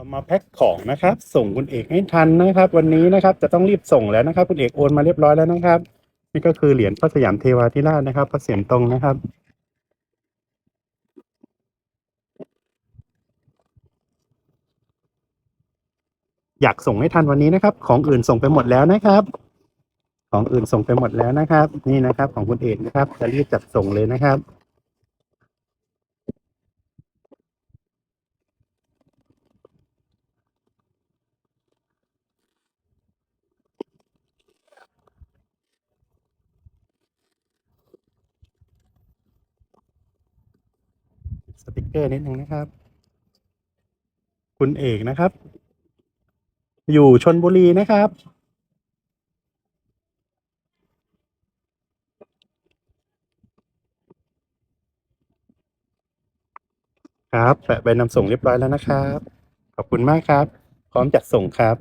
เรามาแพ็คของนะครับ ส่งคุณเอกให้ทันนะครับ วันนี้นะครับจะต้องรีบส่งแล้วนะครับ คุณเอกโอนมาเรียบร้อยแล้วนะครับ นี่ก็คือเหรียญพระสยามเทวาธิราชนะครับพระเสียรตรงนะครับอยากส่งให้ทันวันนี้นะครับ ของอื่นส่งไปหมดแล้วนะครับ ของอื่นส่งไปหมดแล้วนะครับ นี่นะครับ ของคุณเอกนะครับ จะรีบจัดส่งเลยนะครับ ติกเกอร์นิดนึงนะครับ คุณเอกนะครับ อยู่ชนบุรีนะครับ ครับแปะใบนำส่งเรียบร้อยแล้วนะครับ ขอบคุณมากครับ พร้อมจัดส่งครับ